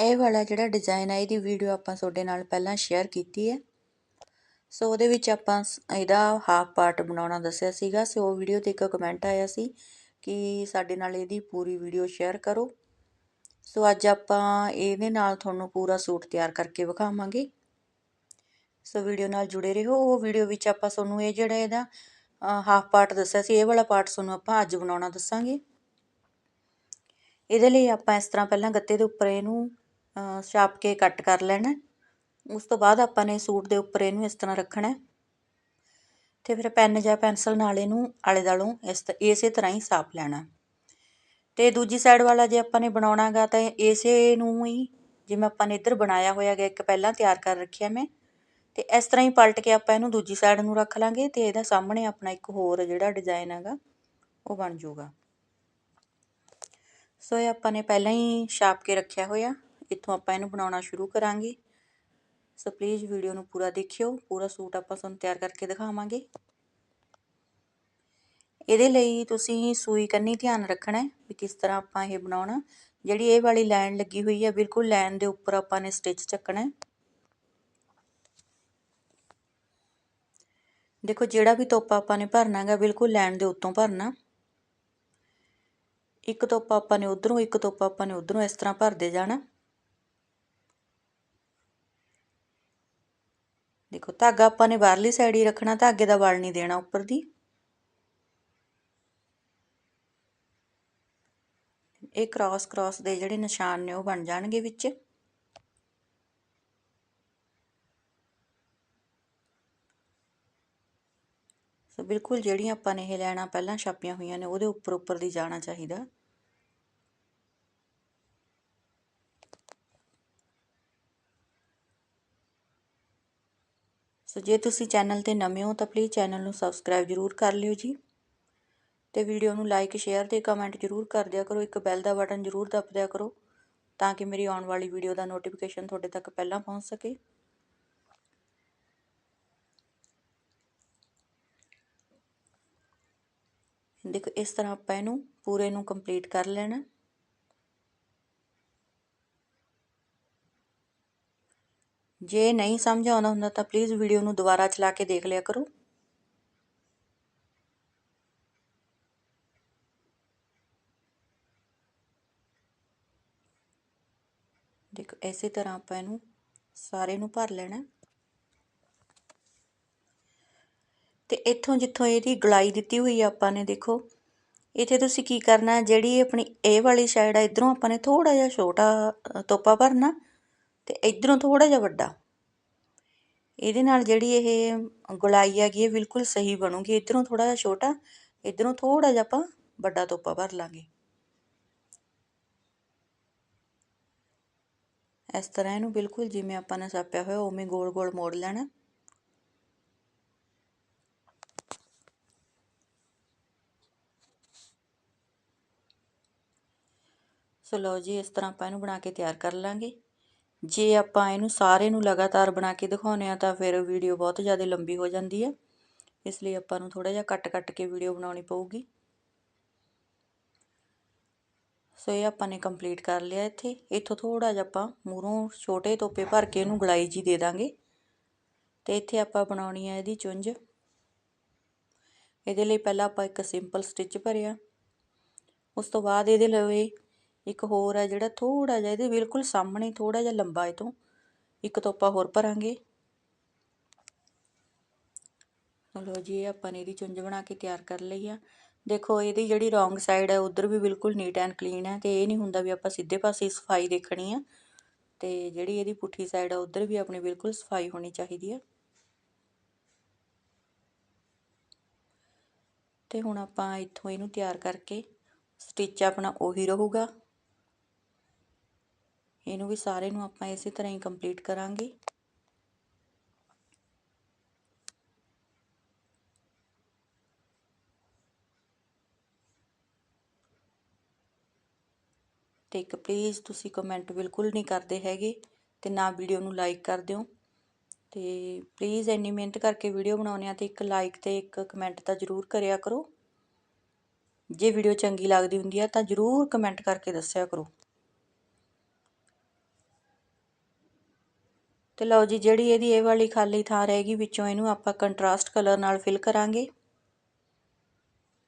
ਇਹ ਵਾਲਾ ਜਿਹੜਾ ਡਿਜ਼ਾਈਨ ਹੈ ਇਹਦੀ ਵੀਡੀਓ ਆਪਾਂ ਤੁਹਾਡੇ ਨਾਲ ਪਹਿਲਾਂ ਸ਼ੇਅਰ ਕੀਤੀ ਹੈ। ਸੋ ਉਹਦੇ ਵਿੱਚ ਆਪਾਂ ਸ- ਇਹਦਾ ਹਾਫ ਪਾਰਟ ਬਣਾਉਣਾ ਦੱਸਿਆ ਸੀਗਾ। ਸੋ ਉਹ ਵੀਡੀਓ ਤੇ ਇੱਕ ਕਮੈਂਟ ਆਇਆ ਸੀ ਕਿ ਸਾਡੇ ਨਾਲ ਇਹਦੀ ਪੂਰੀ ਵੀਡੀਓ ਸ਼ੇਅਰ ਕਰੋ। ਸੋ ਅੱਜ ਆਪਾਂ ਇਹਦੇ ਨਾਲ ਤੁਹਾਨੂੰ ਪੂਰਾ ਸੂਟ ਤਿਆਰ ਕਰਕੇ ਵਿਖਾਵਾਂਗੇ। ਸੋ ਵੀਡੀਓ ਨਾਲ ਜੁੜੇ ਰਹੋ। ਉਹ ਵੀਡੀਓ ਵਿੱਚ ਆਪਾਂ ਤੁਹਾਨੂੰ ਇਹ ਜਿਹੜਾ ਇਹਦਾ ਹਾਫ ਪਾਰਟ ਦੱਸਿਆ ਸੀ, ਇਹ ਵਾਲਾ ਪਾਰਟ ਤੁਹਾਨੂੰ ਆਪਾਂ ਅੱਜ ਬਣਾਉਣਾ ਦੱਸਾਂਗੇ। ਇਹਦੇ ਲਈ ਆਪਾਂ ਇਸ ਤਰ੍ਹਾਂ ਪਹਿਲਾਂ ਗੱਤੇ ਦੇ ਉੱਪਰ ਇਹਨੂੰ ਛਾਪ ਕੇ ਕੱਟ ਕਰ ਲੈਣਾ। ਉਸ ਤੋਂ ਬਾਅਦ ਆਪਾਂ ਨੇ ਸੂਟ ਦੇ ਉੱਪਰ ਇਹਨੂੰ ਇਸ ਤਰ੍ਹਾਂ ਰੱਖਣਾ ਅਤੇ ਫਿਰ ਪੈੱਨ ਜਾਂ ਪੈਨਸਲ ਨਾਲ ਇਹਨੂੰ ਆਲੇ ਦਾਲੋਂ ਇਸ ਤ- ਇਸੇ ਤਰ੍ਹਾਂ ਹੀ ਛਾਪ ਲੈਣਾ। ਅਤੇ ਦੂਜੀ ਸਾਈਡ ਵਾਲਾ ਜੇ ਆਪਾਂ ਨੇ ਬਣਾਉਣਾਗਾ ਤਾਂ ਇਸੇ ਨੂੰ ਹੀ ਜਿਵੇਂ ਆਪਾਂ ਨੇ ਇੱਧਰ ਬਣਾਇਆ ਹੋਇਆ ਗਾ, ਇੱਕ ਪਹਿਲਾਂ ਤਿਆਰ ਕਰ ਰੱਖਿਆ ਮੈਂ। ਅਤੇ ਇਸ ਤਰ੍ਹਾਂ ਹੀ ਪਲਟ ਕੇ ਆਪਾਂ ਇਹਨੂੰ ਦੂਜੀ ਸਾਈਡ ਨੂੰ ਰੱਖ ਲਾਂਗੇ ਅਤੇ ਇਹਦਾ ਸਾਹਮਣੇ ਆਪਣਾ ਇੱਕ ਹੋਰ ਜਿਹੜਾ ਡਿਜ਼ਾਈਨ ਹੈਗਾ, ਉਹ ਬਣ ਜਾਊਗਾ। ਸੋ ਇਹ ਆਪਾਂ ਨੇ ਪਹਿਲਾਂ ਹੀ ਛਾਪ ਕੇ ਰੱਖਿਆ ਹੋਇਆ। ਇੱਥੋਂ ਆਪਾਂ ਇਹਨੂੰ ਬਣਾਉਣਾ ਸ਼ੁਰੂ ਕਰਾਂਗੇ। ਸੋ ਪਲੀਜ਼ ਵੀਡੀਓ ਨੂੰ ਪੂਰਾ ਦੇਖਿਓ, ਪੂਰਾ ਸੂਟ ਆਪਾਂ ਤੁਹਾਨੂੰ ਤਿਆਰ ਕਰਕੇ ਦਿਖਾਵਾਂਗੇ। ਇਹਦੇ ਲਈ ਤੁਸੀਂ ਸੂਈ ਕੰਨੀ ਧਿਆਨ ਰੱਖਣਾ ਵੀ ਕਿਸ ਤਰ੍ਹਾਂ ਆਪਾਂ ਇਹ ਬਣਾਉਣਾ। ਜਿਹੜੀ ਇਹ ਵਾਲੀ ਲਾਈਨ ਲੱਗੀ ਹੋਈ ਹੈ, ਬਿਲਕੁਲ ਲਾਈਨ ਦੇ ਉੱਪਰ ਆਪਾਂ ਨੇ ਸਟਿਚ ਚੱਕਣਾ ਦੇਖੋ, ਜਿਹੜਾ ਵੀ ਤੋਪਾ ਆਪਾਂ ਨੇ ਭਰਨਾ ਹੈਗਾ, ਬਿਲਕੁਲ ਲਾਈਨ ਦੇ ਉੱਤੋਂ ਭਰਨਾ। ਇੱਕ ਤੋਪਾ ਆਪਾਂ ਨੇ ਉਧਰੋਂ, ਇੱਕ ਤੋਪਾ ਆਪਾਂ ਨੇ ਉਧਰੋਂ ਇਸ ਤਰ੍ਹਾਂ ਭਰਦੇ ਜਾਣਾ। ਦੇਖੋ, ਧਾਗਾ ਆਪਾਂ ਨੇ ਬਾਹਰਲੀ ਸਾਈਡ ਹੀ ਰੱਖਣਾ, ਧਾਗੇ ਦਾ ਵਲ ਨਹੀਂ ਦੇਣਾ ਉੱਪਰ ਦੀ। ਇਹ ਕ੍ਰਾਸ ਕ੍ਰਾਸ ਦੇ ਜਿਹੜੇ ਨਿਸ਼ਾਨ ਨੇ, ਉਹ ਬਣ ਜਾਣਗੇ ਵਿੱਚ। ਸੋ ਬਿਲਕੁਲ ਜਿਹੜੀਆਂ ਆਪਾਂ ਨੇ ਇਹ ਲੈਣਾ, ਪਹਿਲਾਂ ਛਾਪੀਆਂ ਹੋਈਆਂ ਨੇ, ਉਹਦੇ ਉੱਪਰ ਉੱਪਰ ਦੀ ਜਾਣਾ ਚਾਹੀਦਾ। ਸੋ ਜੇ ਤੁਸੀਂ ਚੈਨਲ ਤੇ ਨਵੇਂ ਹੋ ਤਾਂ ਪਲੀਜ਼ ਚੈਨਲ ਨੂੰ ਸਬਸਕ੍ਰਾਈਬ ਜ਼ਰੂਰ ਕਰ ਲਿਓ ਜੀ ਤੇ ਵੀਡੀਓ ਨੂੰ ਲਾਈਕ ਸ਼ੇਅਰ ਤੇ ਕਮੈਂਟ ਜ਼ਰੂਰ ਕਰ ਦਿਆ ਕਰੋ। ਇੱਕ ਬੈਲ ਦਾ ਬਟਨ ਜ਼ਰੂਰ ਦਬ ਦਿਆ ਕਰੋ ਤਾਂ ਕਿ ਮੇਰੀ ਆਉਣ ਵਾਲੀ ਵੀਡੀਓ ਦਾ ਨੋਟੀਫਿਕੇਸ਼ਨ ਤੁਹਾਡੇ ਤੱਕ ਪਹਿਲਾਂ ਪਹੁੰਚ ਸਕੇ। ਦੇਖੋ, ਇਸ ਤਰ੍ਹਾਂ ਆਪਾਂ ਇਹਨੂੰ ਪੂਰੇ ਨੂੰ ਕੰਪਲੀਟ ਕਰ ਲੈਣਾ। ਜੇ ਨਹੀਂ ਸਮਝ ਆਉਂਦਾ ਹੁੰਦਾ ਤਾਂ ਪਲੀਜ਼ ਵੀਡੀਓ ਨੂੰ ਦੁਬਾਰਾ ਚਲਾ ਕੇ ਦੇਖ ਲਿਆ ਕਰੋ। ਦੇਖੋ, ਇਸੇ ਤਰ੍ਹਾਂ ਆਪਾਂ ਇਹਨੂੰ ਸਾਰੇ ਨੂੰ ਭਰ ਲੈਣਾ ਤੇ ਇੱਥੋਂ ਜਿੱਥੋਂ ਇਹਦੀ ਗਲਾਈ ਦਿੱਤੀ ਹੋਈ ਆ ਆਪਾਂ ਨੇ, ਦੇਖੋ, ਇੱਥੇ ਤੁਸੀਂ ਕੀ ਕਰਨਾ ਜਿਹੜੀ ਆਪਣੀ ਇਹ ਵਾਲੀ ਸਾਈਡ ਆ, ਇਧਰੋਂ ਆਪਾਂ ਨੇ ਥੋੜਾ ਜਿਹਾ ਛੋਟਾ ਤੋਪਾ ਭਰਨਾ। ਅਤੇ ਇੱਧਰੋਂ ਥੋੜ੍ਹਾ ਜਿਹਾ ਵੱਡਾ। ਇਹਦੇ ਨਾਲ ਜਿਹੜੀ ਇਹ ਗੁਲਾਈ ਹੈਗੀ ਇਹ ਬਿਲਕੁਲ ਸਹੀ ਬਣੂਗੀ। ਇੱਧਰੋਂ ਥੋੜ੍ਹਾ ਜਿਹਾ ਛੋਟਾ, ਇੱਧਰੋਂ ਥੋੜ੍ਹਾ ਜਿਹਾ ਆਪਾਂ ਵੱਡਾ ਤੋਪਾ ਭਰ ਲਾਂਗੇ। ਇਸ ਤਰ੍ਹਾਂ ਇਹਨੂੰ ਬਿਲਕੁਲ ਜਿਵੇਂ ਆਪਾਂ ਨੇ ਛਾਪਿਆ ਹੋਇਆ, ਉਵੇਂ ਗੋਲ-ਗੋਲ ਮੋੜ ਲੈਣਾ। ਸੋ ਲਓ ਜੀ, ਇਸ ਤਰ੍ਹਾਂ ਆਪਾਂ ਇਹਨੂੰ ਬਣਾ ਕੇ ਤਿਆਰ ਕਰ ਲਾਂਗੇ। ਜੇ ਆਪਾਂ ਇਹਨੂੰ ਸਾਰੇ ਨੂੰ ਲਗਾਤਾਰ ਬਣਾ ਕੇ ਦਿਖਾਉਨੇ ਆ ਤਾਂ ਫਿਰ ਵੀਡੀਓ ਬਹੁਤ ਜ਼ਿਆਦਾ ਲੰਬੀ ਹੋ ਜਾਂਦੀ ਹੈ। ਇਸ ਲਈ ਆਪਾਂ ਨੂੰ ਥੋੜਾ ਜਿਹਾ ਕੱਟ-ਕੱਟ ਕੇ ਵੀਡੀਓ ਬਣਾਉਣੀ ਪਊਗੀ। ਸੋ ਇਹ ਆਪਾਂ ਨੇ ਕੰਪਲੀਟ ਕਰ ਲਿਆ ਇੱਥੇ। ਇੱਥੋਂ ਥੋੜਾ ਜਿਹਾ ਆਪਾਂ ਮੂਰੋਂ ਛੋਟੇ ਤੋਪੇ ਭਰ ਕੇ ਇਹਨੂੰ ਗਲਾਈ ਜੀ ਦੇ ਦਾਂਗੇ। ਤੇ ਇੱਥੇ ਆਪਾਂ ਬਣਾਉਣੀ ਹੈ ਇਹਦੀ ਚੁੰਝ। ਇਹਦੇ ਲਈ ਪਹਿਲਾਂ ਆਪਾਂ ਇੱਕ ਸਿੰਪਲ ਸਟਿਚ ਭਰਿਆ। ਉਸ ਤੋਂ ਬਾਅਦ ਇਹਦੇ ਲਈ ਇੱਕ ਹੋਰ ਹੈ ਜਿਹੜਾ ਥੋੜ੍ਹਾ ਜਿਹਾ, ਇਹਦੇ ਬਿਲਕੁਲ ਸਾਹਮਣੇ ਥੋੜ੍ਹਾ ਜਿਹਾ ਲੰਬਾ ਇਹ ਤੋਂ। ਇੱਕ ਤੋਪਾ ਹੋਰ ਭਰਾਂਗੇ। ਲੋ ਜੀ, ਇਹ ਆਪਾਂ ਨੇ ਇਹਦੀ ਚੁੰਝ ਬਣਾ ਕੇ ਤਿਆਰ ਕਰ ਲਈ ਆ। ਦੇਖੋ, ਇਹਦੀ ਜਿਹੜੀ ਰੋਂਗ ਸਾਈਡ ਹੈ ਉਧਰ ਵੀ ਬਿਲਕੁਲ ਨੀਟ ਐਂਡ ਕਲੀਨ ਹੈ ਤੇ ਇਹ ਨਹੀਂ ਹੁੰਦਾ ਵੀ ਆਪਾਂ ਸਿੱਧੇ ਪਾਸੇ ਸਫ਼ਾਈ ਦੇਖਣੀ ਆ। ਤੇ ਜਿਹੜੀ ਇਹਦੀ ਪੁੱਠੀ ਸਾਈਡ ਆ, ਉਧਰ ਵੀ ਆਪਣੀ ਬਿਲਕੁਲ ਸਫ਼ਾਈ ਹੋਣੀ ਚਾਹੀਦੀ ਹੈ ਤੇ ਹੁਣ ਆਪਾਂ ਇੱਥੋਂ ਇਹਨੂੰ ਤਿਆਰ ਕਰਕੇ ਸਟਿਚ ਆਪਣਾ ਉਹੀ ਰਹੂਗਾ। ਇਹਨੂੰ ਵੀ ਸਾਰੇ ਨੂੰ ਆਪਾਂ ਇਸੇ ਤਰ੍ਹਾਂ ਹੀ ਕੰਪਲੀਟ ਕਰਾਂਗੇ। ਤੇ ਇੱਕ ਪਲੀਜ਼ ਤੁਸੀਂ ਕਮੈਂਟ ਬਿਲਕੁਲ ਨਹੀਂ ਕਰਦੇ ਹੈਗੇ ਤੇ ਨਾ ਵੀਡੀਓ ਨੂੰ ਲਾਈਕ ਕਰ ਦਿਓ। ਤੇ ਪਲੀਜ਼ ਇੰਨੀ ਮਿਹਨਤ ਕਰਕੇ ਵੀਡੀਓ ਬਣਾਉਂਦੇ ਆ ਤੇ ਇੱਕ ਲਾਈਕ ਤੇ ਇੱਕ ਕਮੈਂਟ ਤਾਂ ਜ਼ਰੂਰ ਕਰਿਆ ਕਰੋ। ਜੇ ਵੀਡੀਓ ਚੰਗੀ ਲੱਗਦੀ ਹੁੰਦੀ ਆ ਤਾਂ ਜ਼ਰੂਰ ਕਮੈਂਟ ਕਰਕੇ ਦੱਸਿਆ ਕਰੋ। ਤੇ ਲਓ ਜੀ, ਜਿਹੜੀ ਇਹਦੀ ਇਹ ਵਾਲੀ ਖਾਲੀ ਥਾਂ ਰਹੇਗੀ ਵਿੱਚੋਂ ਇਹਨੂੰ ਆਪਾਂ ਕੰਟਰਾਸਟ ਕਲਰ ਨਾਲ ਫਿਲ ਕਰਾਂਗੇ।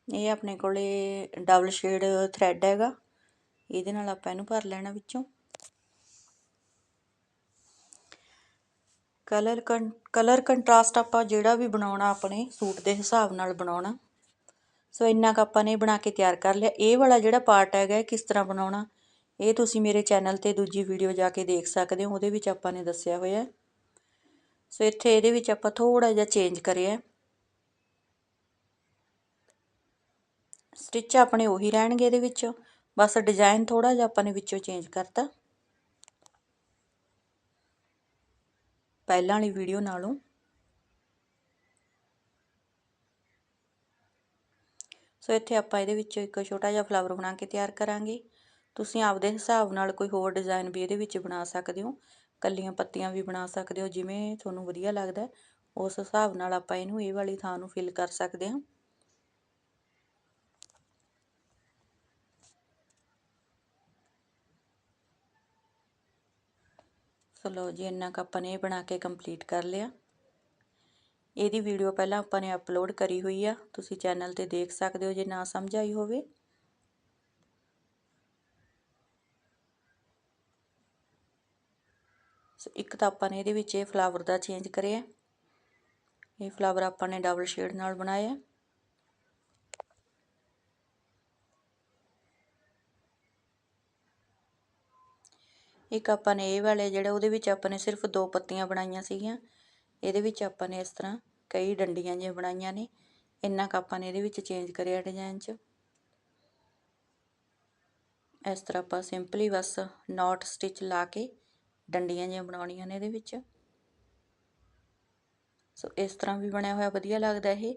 ਇਹ ਆਪਣੇ ਕੋਲੇ ਡਬਲ ਸ਼ੇਡ ਥ੍ਰੈਡ ਹੈਗਾ। ਇਹਦੇ ਨਾਲ ਆਪਾਂ ਇਹਨੂੰ ਭਰ ਲੈਣਾ ਵਿੱਚੋਂ। ਕਲਰ ਕਲਰ ਕੰਟਰਾਸਟ ਆਪਾਂ ਜਿਹੜਾ ਵੀ ਬਣਾਉਣਾ, ਆਪਣੇ ਸੂਟ ਦੇ ਹਿਸਾਬ ਨਾਲ ਬਣਾਉਣਾ। ਸੋ ਇੰਨਾ ਕ ਆਪਾਂ ਨੇ ਬਣਾ ਕੇ ਤਿਆਰ ਕਰ ਲਿਆ। ਇਹ ਵਾਲਾ ਜਿਹੜਾ ਪਾਰਟ ਹੈਗਾ ਕਿਸ ਤਰ੍ਹਾਂ ਬਣਾਉਣਾ? ਇਹ ਤੁਸੀਂ ਮੇਰੇ ਚੈਨਲ ਤੇ ਦੂਜੀ ਵੀਡੀਓ ਜਾ ਕੇ ਦੇਖ ਸਕਦੇ ਹੋ, ਉਹਦੇ ਵਿੱਚ ਆਪਾਂ ਨੇ ਦੱਸਿਆ ਹੋਇਆ ਸੋ ਇੱਥੇ ਇਹਦੇ ਵਿੱਚ ਆਪਾਂ ਥੋੜਾ ਜਿਹਾ ਚੇਂਜ ਕਰਿਆ ਸਟਿਚ ਆਪਣੇ ਉਹੀ ਰਹਿਣਗੇ ਇਹਦੇ ਵਿੱਚ, ਬਸ ਡਿਜ਼ਾਈਨ ਥੋੜਾ ਜਿਹਾ ਆਪਾਂ ਨੇ ਵਿੱਚੋਂ ਚੇਂਜ ਕਰਤਾ। ਪਹਿਲਾਂ ਵਾਲੀ ਵੀਡੀਓ ਨਾਲੋਂ। ਸੋ ਇੱਥੇ ਆਪਾਂ ਇਹਦੇ ਵਿੱਚ ਇੱਕ ਛੋਟਾ ਜਿਹਾ ਫਲਾਵਰ ਬਣਾ ਕੇ ਤਿਆਰ ਕਰਾਂਗੇ। ਤੁਸੀਂ ਆਪਦੇ ਹਿਸਾਬ ਨਾਲ ਕੋਈ ਹੋਰ ਡਿਜ਼ਾਇਨ ਵੀ ਇਹਦੇ ਵਿੱਚ ਬਣਾ ਸਕਦੇ ਹੋ ਇਕੱਲੀਆਂ ਪੱਤੀਆਂ ਵੀ ਬਣਾ ਸਕਦੇ ਹੋ, ਜਿਵੇਂ ਤੁਹਾਨੂੰ ਵਧੀਆ ਲੱਗਦਾ ਉਸ ਹਿਸਾਬ ਨਾਲ ਆਪਾਂ ਇਹਨੂੰ ਇਹ ਵਾਲੀ ਥਾਂ ਨੂੰ ਫਿਲ ਕਰ ਸਕਦੇ ਹਾਂ। ਸੋ ਲਓ ਜੀ, ਇੰਨਾ ਕ ਆਪਾਂ ਨੇ ਇਹ ਬਣਾ ਕੇ ਕੰਪਲੀਟ ਕਰ ਲਿਆ। ਇਹਦੀ ਵੀਡੀਓ ਪਹਿਲਾਂ ਆਪਾਂ ਨੇ ਅਪਲੋਡ ਕਰੀ ਹੋਈ ਆ, ਤੁਸੀਂ ਚੈਨਲ ਤੇ ਦੇਖ ਸਕਦੇ ਹੋ, ਜੇ ਨਾ ਸਮਝ ਆਈ ਹੋਵੇ। ਸੋ ਇੱਕ ਤਾਂ ਆਪਾਂ ਨੇ ਇਹਦੇ ਵਿੱਚ ਇਹ ਫਲਾਵਰ ਦਾ ਚੇਂਜ ਕਰਿਆ। ਇਹ ਫਲਾਵਰ ਆਪਾਂ ਨੇ ਡਬਲ ਸ਼ੇਡ ਨਾਲ ਬਣਾਇਆ। ਇੱਕ ਆਪਾਂ ਨੇ ਇਹ ਵਾਲੇ ਜਿਹੜਾ ਉਹਦੇ ਵਿੱਚ ਆਪਾਂ ਨੇ ਸਿਰਫ ਦੋ ਪੱਤੀਆਂ ਬਣਾਈਆਂ ਸੀਗੀਆਂ। ਇਹਦੇ ਵਿੱਚ ਆਪਾਂ ਨੇ ਇਸ ਤਰ੍ਹਾਂ ਕਈ ਡੰਡੀਆਂ ਜਿਹੀਆਂ ਬਣਾਈਆਂ ਨੇ। ਇੰਨਾ ਕ ਆਪਾਂ ਨੇ ਇਹਦੇ ਵਿੱਚ ਚੇਂਜ ਕਰਿਆ ਡਿਜ਼ਾਈਨ 'ਚ। ਇਸ ਤਰ੍ਹਾਂ ਆਪਾਂ ਸਿੰਪਲੀ ਬਸ ਨਾਟ ਸਟਿਚ ਲਾ ਕੇ ਡੰਡੀਆਂ ਜਿਹੀਆਂ ਬਣਾਉਣੀਆਂ ਨੇ ਇਹਦੇ ਵਿੱਚ। ਸੋ ਇਸ ਤਰ੍ਹਾਂ ਵੀ ਬਣਿਆ ਹੋਇਆ ਵਧੀਆ ਲੱਗਦਾ ਇਹ।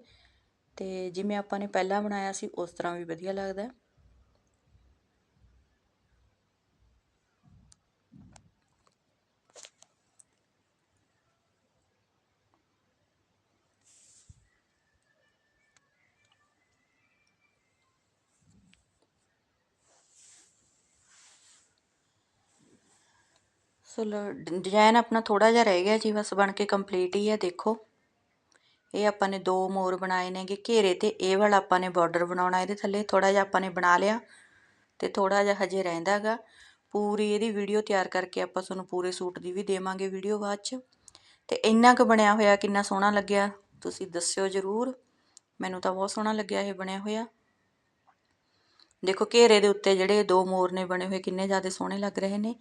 ਤੇ ਜਿਵੇਂ ਆਪਾਂ ਨੇ ਪਹਿਲਾਂ ਬਣਾਇਆ ਸੀ, ਉਸ ਤਰ੍ਹਾਂ ਵੀ ਵਧੀਆ ਲੱਗਦਾ। ਸੋ ਡਿਜ਼ਾਈਨ ਆਪਣਾ ਥੋੜਾ ਜਿਹਾ ਰਹਿ ਗਿਆ ਜੀ, ਬਸ ਬਣ ਕੇ ਕੰਪਲੀਟ ਹੀ ਹੈ, ਦੇਖੋ। ਇਹ ਆਪਾਂ ਨੇ ਦੋ ਮੋਰ ਬਣਾਏ ਨੇਗੇ, ਘੇਰੇ ਤੇ ਇਹ ਵਾਲਾ ਆਪਾਂ ਨੇ ਬਾਰਡਰ ਬਣਾਉਣਾ, ਇਹਦੇ ਥੱਲੇ ਥੋੜਾ ਜਿਹਾ ਆਪਾਂ ਨੇ ਬਣਾ ਲਿਆ ਤੇ ਥੋੜਾ ਜਿਹਾ ਹਜੇ ਰਹਿੰਦਾਗਾ ਪੂਰੀ ਇਹਦੀ ਵੀਡੀਓ ਤਿਆਰ ਕਰਕੇ ਆਪਾਂ ਤੁਹਾਨੂੰ ਪੂਰੇ ਸੂਟ ਦੀ ਵੀ ਦੇਵਾਂਗੇ ਵੀਡੀਓ ਬਾਅਦ ਚ। ਤੇ ਇੰਨਾ ਕੁ ਬਣਿਆ ਹੋਇਆ ਕਿੰਨਾ ਸੋਹਣਾ ਲੱਗਿਆ, ਤੁਸੀਂ ਦੱਸਿਓ ਜ਼ਰੂਰ। ਮੈਨੂੰ ਤਾਂ ਬਹੁਤ ਸੋਹਣਾ ਲੱਗਿਆ ਇਹ ਬਣਿਆ ਹੋਇਆ। ਦੇਖੋ, ਘੇਰੇ ਦੇ ਉੱਤੇ ਜਿਹੜੇ ਦੋ ਮੋਰ ਨੇ ਬਣੇ ਹੋਏ, ਕਿੰਨੇ ਜ਼ਿਆਦਾ ਸੋਹਣੇ ਲੱਗ ਰਹੇ ਨੇ।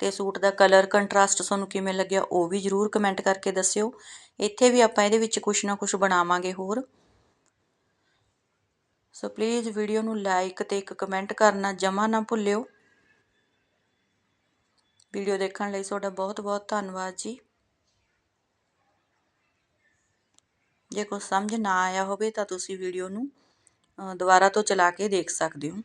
ਅਤੇ ਸੂਟ ਦਾ ਕਲਰ ਕੰਟਰਾਸਟ ਤੁਹਾਨੂੰ ਕਿਵੇਂ ਲੱਗਿਆ ਉਹ ਵੀ ਜਰੂਰ ਕਮੈਂਟ ਕਰਕੇ ਦੱਸਿਓ। ਇੱਥੇ ਵੀ ਆਪਾਂ ਇਹਦੇ ਵਿੱਚ ਕੁਛ ਨਾ ਕੁਛ ਬਣਾਵਾਂਗੇ ਹੋਰ। ਸੋ ਪਲੀਜ਼ ਵੀਡੀਓ ਨੂੰ ਲਾਈਕ ਤੇ ਇੱਕ ਕਮੈਂਟ ਕਰਨਾ ਜਮਾ ਨਾ ਭੁੱਲਿਓ। ਵੀਡੀਓ ਦੇਖਣ ਲਈ ਤੁਹਾਡਾ ਬਹੁਤ ਬਹੁਤ ਧੰਨਵਾਦ ਜੀ। ਜੇ ਕੁਝ ਸਮਝ ਨਾ ਆਇਆ ਹੋਵੇ ਤਾਂ ਤੁਸੀਂ ਵੀਡੀਓ ਨੂੰ ਦੁਬਾਰਾ ਤੋਂ ਚਲਾ ਕੇ ਦੇਖ ਸਕਦੇ ਹੋ।